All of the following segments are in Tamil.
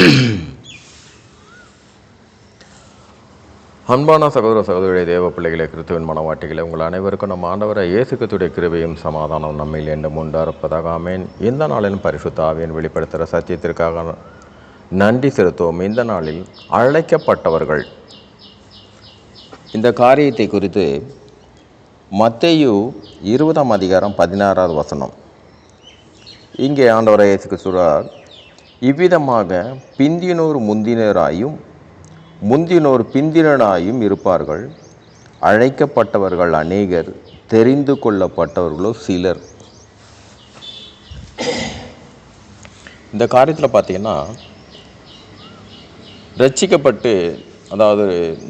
அன்பான சகோதர சகோதரிய தேவ பிள்ளைகளை கிறிஸ்துவின் மனவாட்டிகளை உங்கள் அனைவருக்கும் நம்ம ஆண்டவரை இயேசுக்கத்துடைய கிருபையும் சமாதானம் நம்மில் என்று உண்டாரப்பதாக ஆமேன். இந்த நாளிலும் பரிசுத்தாவியன் வெளிப்படுத்துகிற சத்தியத்திற்காக நன்றி செலுத்துவோம். இந்த நாளில் அழைக்கப்பட்டவர்கள். இந்த காரியத்தை குறித்து மத்தேயு இருபதாம் அதிகாரம் பதினாறாவது வசனம். இங்கே ஆண்டவரை இயேசுக்கு சொல்கிறார் இவ்விதமாக பிந்தினோர் முந்தினராயும் முந்தினோர் பிந்தினராயும் இருப்பார்கள். அழைக்கப்பட்டவர்கள் அநேகர் தெரிந்து கொள்ளப்பட்டவர்களோ சிலர். இந்த காரியத்தில் பார்த்தீங்கன்னா ரட்சிக்கப்பட்டு அதாவது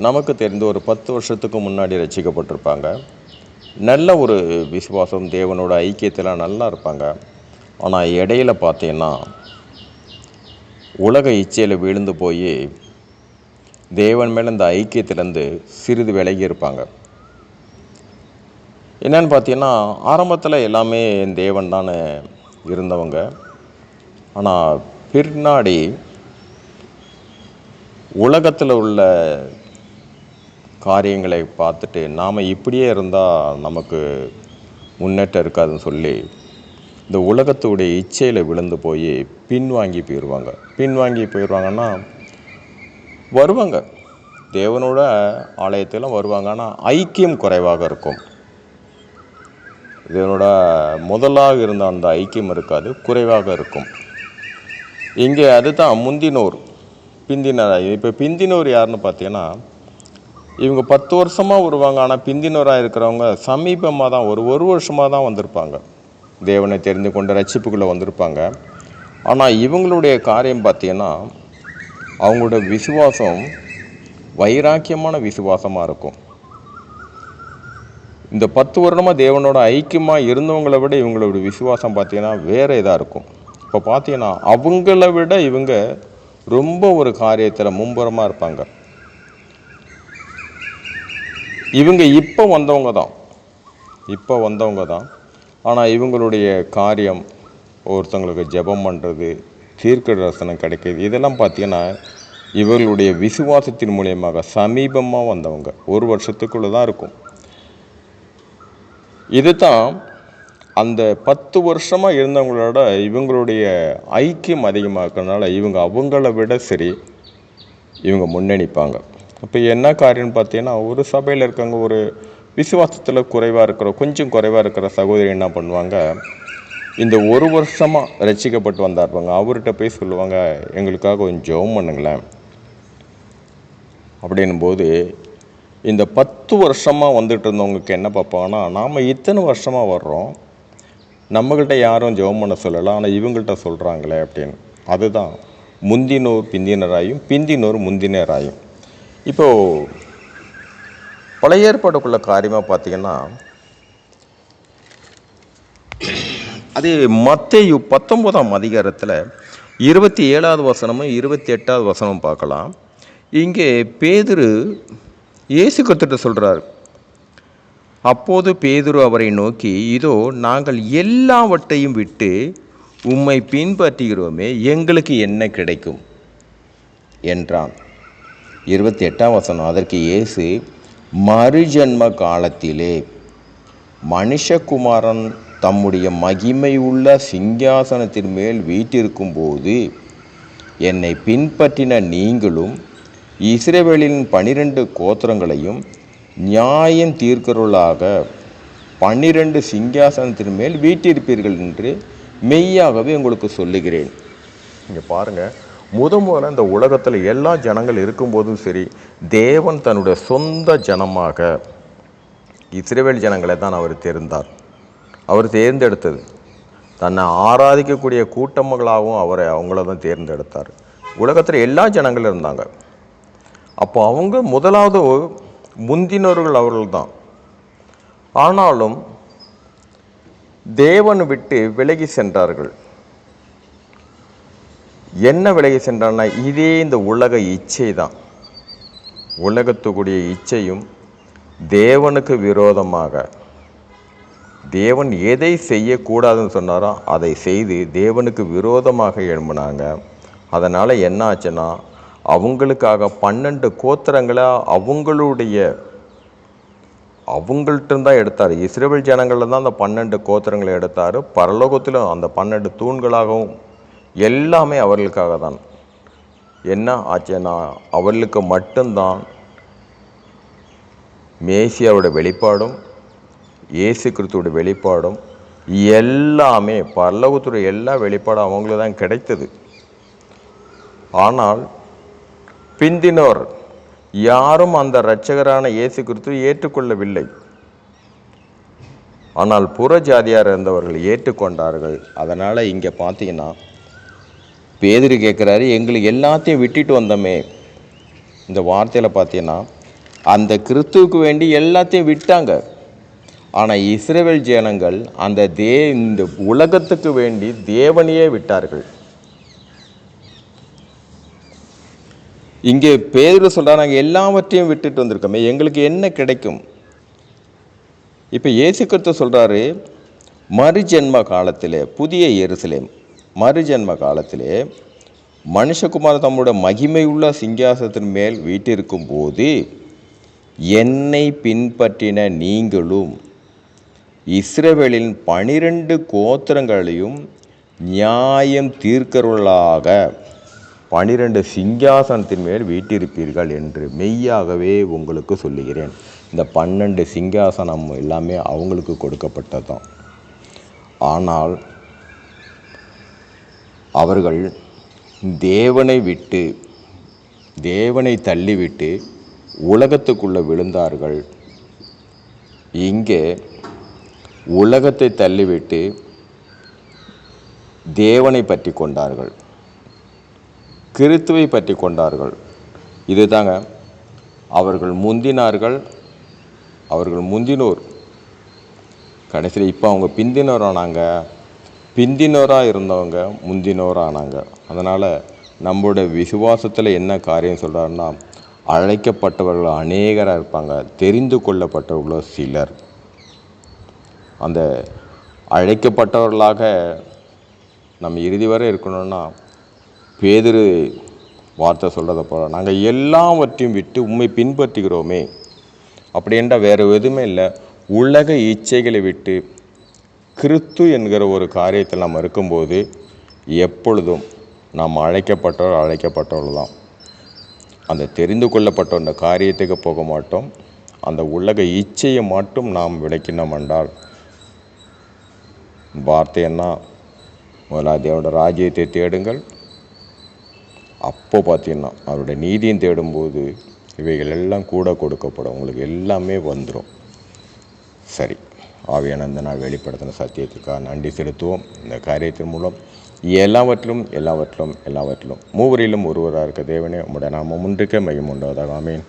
நமக்கு தெரிந்து ஒரு பத்து வருஷத்துக்கு முன்னாடி ரட்சிக்கப்பட்டிருப்பாங்க. நல்ல ஒரு விசுவாசம் தேவனோட ஐக்கியத்தில் நல்லா இருப்பாங்க. ஆனால் இடையில பார்த்தீங்கன்னா உலக இச்சையில் விழுந்து போய் தேவன் மேலே இந்த ஐக்கியத்திலேருந்து சிறிது விலகி இருப்பாங்க. என்னென்னு பார்த்தீங்கன்னா ஆரம்பத்தில் எல்லாமே தேவன் தானே இருந்தவங்க. ஆனால் பின்னாடி உலகத்தில் உள்ள காரியங்களை பார்த்துட்டு நாம் இப்படியே இருந்தால் நமக்கு முன்னேற்றம் இருக்காதுன்னு சொல்லி இந்த உலகத்துடைய இச்சையில் விழுந்து போய் பின்வாங்கி போயிடுவாங்க பின்வாங்கி போயிடுவாங்கன்னா வருவாங்க. தேவனோட ஆலயத்திலும் வருவாங்க. ஆனால் ஐக்கியம் குறைவாக இருக்கும். இதனோட முதலாக இருந்த அந்த ஐக்கியம் இருக்காது குறைவாக இருக்கும். இங்கே அதுதான் முந்தினோர் பிந்தினர். இப்போ பிந்தினோர் யாருன்னு பார்த்தீங்கன்னா இவங்க பத்து வருஷமாக வருவாங்க. ஆனால் பிந்தினோராக இருக்கிறவங்க சமீபமாக தான் ஒரு ஒரு வருஷமாக தான் வந்திருப்பாங்க. தேவனை தெரிந்து கொண்டு ரட்சிப்புக்குள்ளே வந்திருப்பாங்க. ஆனால் இவங்களுடைய காரியம் பார்த்தீங்கன்னா அவங்களோட விசுவாசம் வைராக்கியமான விசுவாசமாக இருக்கும். இந்த பத்து வருடமாக தேவனோட ஐக்கியமாக இருந்தவங்களை விட இவங்களோட விசுவாசம் பார்த்தீங்கன்னா வேறு இதாக இருக்கும். இப்போ பார்த்தீங்கன்னா அவங்கள விட இவங்க ரொம்ப ஒரு காரியத்தில் மும்புறமாக இருப்பாங்க. இவங்க இப்போ வந்தவங்க தான் இப்போ வந்தவங்க தான் ஆனால் இவங்களுடைய காரியம் ஒருத்தங்களுக்கு ஜெபம் பண்ணுறது தீர்க்க தரிசனம் கிடைக்கிது இதெல்லாம் பார்த்தீங்கன்னா இவர்களுடைய விசுவாசத்தின் மூலியமாக சமீபமாக வந்தவங்க. ஒரு வருஷத்துக்குள்ளே தான் இருக்கும். இது தான் அந்த பத்து வருஷமாக இருந்தவங்களோட இவங்களுடைய ஐக்கியம் அதிகமாக இவங்க அவங்கள விட சரி இவங்க முன்னணிப்பாங்க. இப்போ என்ன காரியம்னு பார்த்தீங்கன்னா ஒரு சபையில் இருக்கவங்க ஒரு விசுவாசத்தில் குறைவாக இருக்கிற கொஞ்சம் குறைவாக இருக்கிற சகோதரி என்ன பண்ணுவாங்க? இந்த ஒரு வருஷமாக ரசிக்கப்பட்டு வந்தாருப்பாங்க. அவர்கிட்ட போய் சொல்லுவாங்க எங்களுக்காக கொஞ்சம் ஜெபம் பண்ணுங்களேன். அப்படின்னும் போது இந்த பத்து வருஷமாக வந்துட்டு இருந்தவங்களுக்கு என்ன பார்ப்பாங்கன்னா நாம் இத்தனை வருஷமாக வர்றோம். நம்மக்கிட்ட யாரும் ஜெபம் பண்ண சொல்லலை. ஆனால் இவங்கள்ட்ட சொல்கிறாங்களே அப்படின்னு. அதுதான் முந்தினோர் பிந்தினராயும் பிந்தினோர் முந்தினராயும். இப்போது பழைய ஏற்பாடுக்குள்ள காரியமாக பார்த்தீங்கன்னா அதே மத்தேயு பத்தொன்பதாம் அதிகாரத்தில் இருபத்தி ஏழாவது வசனமும் இருபத்தி எட்டாவது வசனமும் பார்க்கலாம். இங்கே பேதுரு இயேசு கத்துட்ட சொல்கிறார் அப்போது பேதுரு அவரை நோக்கி இதோ நாங்கள் எல்லாவற்றையும் விட்டு உம்மை பின்பற்றுகிறோமே எங்களுக்கு என்ன கிடைக்கும்? என்றான். இருபத்தி எட்டாம் வசனம் அதற்கு இயேசு மறுஜன்ம காலத்திலே மனுஷகுமாரன் தம்முடைய மகிமை உள்ள சிங்காசனத்தின் மேல் வீட்டிருக்கும் போது என்னை பின்பற்றின நீங்களும் இஸ்ரேவேலின் பனிரெண்டு கோத்திரங்களையும் நியாயம் தீர்க்கிறவர்களாக பன்னிரண்டு சிங்காசனத்தின் மேல் வீட்டிருப்பீர்கள் என்று மெய்யாகவே உங்களுக்கு சொல்லுகிறேன். இங்கே பாருங்கள் முத முதல்ல இந்த உலகத்தில் எல்லா ஜனங்கள் இருக்கும்போதும் சரி தேவன் தன்னுடைய சொந்த ஜனமாக இஸ்ரேவேல் ஜனங்களை தான் அவர் தேர்ந்தார். அவர் தேர்ந்தெடுத்தது. தன்னை ஆராதிக்கக்கூடிய கூட்டங்களாகவும் அவரை அவங்கள தான் தேர்ந்தெடுத்தார். உலகத்தில் எல்லா ஜனங்களும் இருந்தாங்க. அப்போ அவங்க முதலாவது முந்தினவர்கள் அவர்கள் தான் ஆனாலும் தேவன் விட்டு விலகி சென்றார்கள். என்ன விலகி சென்றான்னா இதே இந்த உலக இச்சை தான் உலகத்துக்குரிய இச்சையும் தேவனுக்கு விரோதமாக. தேவன் எதை செய்யக்கூடாதுன்னு சொன்னாரோ அதை செய்து தேவனுக்கு விரோதமாக எழும்பினாங்க. அதனால் என்ன ஆச்சுன்னா அவங்களுக்காக பன்னெண்டு கோத்திரங்களை அவங்களுடைய அவங்கள்ட்ட தான் எடுத்தார். இஸ்ரேல் ஜனங்களில் தான் அந்த பன்னெண்டு கோத்திரங்களை எடுத்தார். பரலோகத்திலும் அந்த பன்னெண்டு தூண்களாகவும் எல்லாமே அவர்களுக்காக தான் என்ன ஆச்சுன்னா அவர்களுக்கு மட்டும்தான் மேசியாவோட வெளிப்பாடும் இயேசு கிறிஸ்துவோட வெளிப்பாடும் எல்லாமே பல்லவத்துடைய எல்லா வெளிப்பாடும் அவங்களுக்கு தான் கிடைத்தது. ஆனால் பிந்தினோர் யாரும் அந்த இரட்சகரான இயேசு கிறிஸ்துவை ஏற்றுக்கொள்ளவில்லை. ஆனால் புற ஜாதியார் இருந்தவர்கள் ஏற்றுக்கொண்டார்கள். அதனால் இங்கே பார்த்தீங்கன்னா பேதிரி கேட்குறாரு எங்களுக்கு எல்லாத்தையும் விட்டுட்டு வந்தோமே. இந்த வார்த்தையில் பார்த்தீங்கன்னா அந்த கிறிஸ்துவுக்கு வேண்டி எல்லாத்தையும் விட்டாங்க. ஆனால் இஸ்ரேவேல் ஜனங்கள் அந்த தே இந்த உலகத்துக்கு வேண்டி தேவனையே விட்டார்கள். இங்கே பேரில் சொல்கிறார் நாங்கள் எல்லாவற்றையும் விட்டுட்டு வந்திருக்கோமே. எங்களுக்கு என்ன கிடைக்கும்? இப்போ இயேசு கிறிஸ்து சொல்கிறாரு மறுஜென்ம காலத்தில் புதிய எருசலேம். மறுஜென்ம காலத்திலே மனுஷகுமார் தம்முடைய மகிமையுள்ள சிங்காசனத்தின் மேல் வீட்டிருக்கும் போது என்னை பின்பற்றின நீங்களும் இஸ்ரேவேலின் பனிரெண்டு கோத்திரங்களையும் நியாயம் தீர்க்கிறவர்களாக பனிரெண்டு சிங்காசனத்தின் மேல் வீட்டிருப்பீர்கள் என்று மெய்யாகவே உங்களுக்கு சொல்லுகிறேன். இந்த பன்னெண்டு சிங்காசனம் எல்லாமே அவங்களுக்கு கொடுக்கப்பட்டதுதான். ஆனால் அவர்கள் தேவனை விட்டு தேவனை தள்ளிவிட்டு உலகத்துக்குள்ளே விழுந்தார்கள். இங்கே உலகத்தை தள்ளிவிட்டு தேவனை பற்றி கொண்டார்கள். கிறித்துவை பற்றி கொண்டார்கள். இதுதாங்க அவர்கள் முந்தினார்கள் அவர்கள் முந்தினோர். கடைசியில் இப்போ அவங்க பிந்தினோரானாங்க. பிந்தினோராக இருந்தவங்க முந்தினோரானாங்க. அதனால் நம்மளுடைய விசுவாசத்தில் என்ன காரியம் சொல்கிறாருன்னா அழைக்கப்பட்டவர்கள் அநேகராக இருப்பாங்க. தெரிந்து கொள்ளப்பட்டவர்களோ சிலர். அந்த அழைக்கப்பட்டவர்களாக நம்ம இறுதி வரை இருக்கணும்னா பேதுரு வார்த்தை சொல்கிறத போல நாங்கள் எல்லாவற்றையும் விட்டு உண்மை பின்பற்றுகிறோமே. அப்படின்றா வேறு எதுவுமே இல்லை. உலக இச்சைகளை விட்டு கிறிஸ்து என்கிற ஒரு காரியத்தில் நாம் இருக்கும்போது எப்பொழுதும் நாம் அழைக்கப்பட்டவர் அழைக்கப்பட்டவர்கள் தான் அந்த தெரிந்து கொள்ளப்பட்ட அந்த காரியத்துக்கு போக மாட்டோம். அந்த உலக இச்சையை மட்டும் நாம் விளக்கினோம் என்றால் வார்த்தை என்ன முதல்ல தேவனோட ராஜ்யத்தை தேடுங்கள். அப்போ பார்த்தீங்கன்னா அவருடைய நீதியும் தேடும்போது இவைகள் எல்லாம் கூட கொடுக்கப்படும். உங்களுக்கு எல்லாமே வந்துடும் சரி. ஆவியான அந்த நாள் வெளிப்படுத்தின சத்தியத்துக்காக நன்றி செலுத்துவோம். இந்த காரியத்தின் மூலம் எல்லாவற்றிலும் எல்லாவற்றிலும் எல்லாவற்றிலும் மூவரிலும் ஒருவராக இருக்க தேவனே உம்முடைய நாமம் ஒன்றுக்கே மையம் உண்டாவதாக. ஆமேன்.